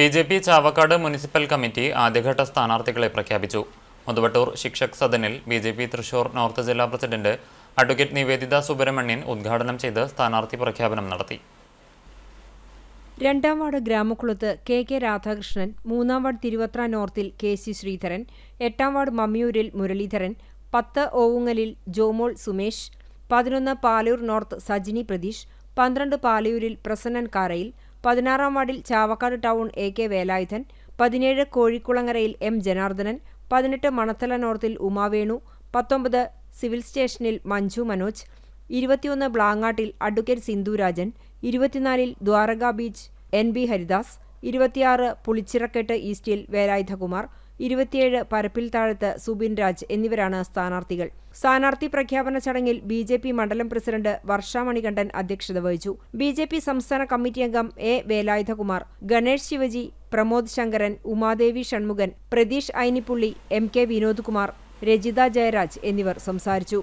B J P Chavakkad municipal committee ആദ്യഘട്ട സ്ഥാനാർത്ഥികളെ പ്രഖ്യാപിച്ചു. Muthuvattoor Shikshak സദനിൽ B J P Thrissur north ജില്ലാ പ്രസിഡന്റ് അഡ്വക്കേറ്റ് നിവേദിത സുബ്രഹ്മണ്യൻ ഉദ്ഘാടനം ചെയ്ത് സ്ഥാനാർത്ഥി പ്രഖ്യാപനം നടത്തി. രണ്ടാം വാർഡ് ഗ്രാമക്കുളത്ത് കെ കെ രാധാകൃഷ്ണൻ മൂന്നാം വാർഡ് തിരുവത്ര നോർത്തിൽ കെ സി ശ്രീധരൻ എട്ടാം വാർഡ് മമ്മിയൂരിൽ മുരളീധരൻ പത്ത് ഓവുങ്ങലിൽ ജോമോൾ സുമേഷ് പതിനൊന്ന് പാലൂർ നോർത്ത് സജിനി പ്രതീഷ് പന്ത്രണ്ട് പാലയൂരിൽ പ്രസന്നൻ കാരയിൽ പതിനാറാം വാർഡിൽ Chavakkad town A K Velayudhan പതിനേഴ് കോഴിക്കുളങ്ങരയിൽ എം ജനാർദ്ദനൻ പതിനെട്ട് മണത്തല നോർത്തിൽ ഉമാവേണു പത്തൊമ്പത് സിവിൽ സ്റ്റേഷനിൽ മഞ്ജു മനോജ് ഇരുപത്തിയൊന്ന് ബ്ലാങ്ങാട്ടിൽ അഡ്വക്കേറ്റ് സിന്ധുരാജൻ ഇരുപത്തിനാലിൽ Dwaraka beach N B Haridas ഇരുപത്തിയാറ് പുളിച്ചിറക്കെട്ട് ഈസ്റ്റിൽ വേലായുധകുമാർ ഇരുപത്തിയേഴ് പരപ്പിൽ താഴത്ത് സുബിൻ രാജ് എന്നിവരാണ് സ്ഥാനാർത്ഥികൾ. സ്ഥാനാർത്ഥി പ്രഖ്യാപന ചടങ്ങിൽ ബി ജെ പി മണ്ഡലം പ്രസിഡന്റ് വർഷ മണികണ്ഠൻ അധ്യക്ഷത വഹിച്ചു. ബി ജെ പി സംസ്ഥാന കമ്മിറ്റി അംഗം A Velayudhakumar Ganesh Shivaji Pramod Sankaran Umadevi Shanmukhan Pratheesh Ainippully M K Vinodkumar Rajitha Jayaraj എന്നിവർ സംസാരിച്ചു.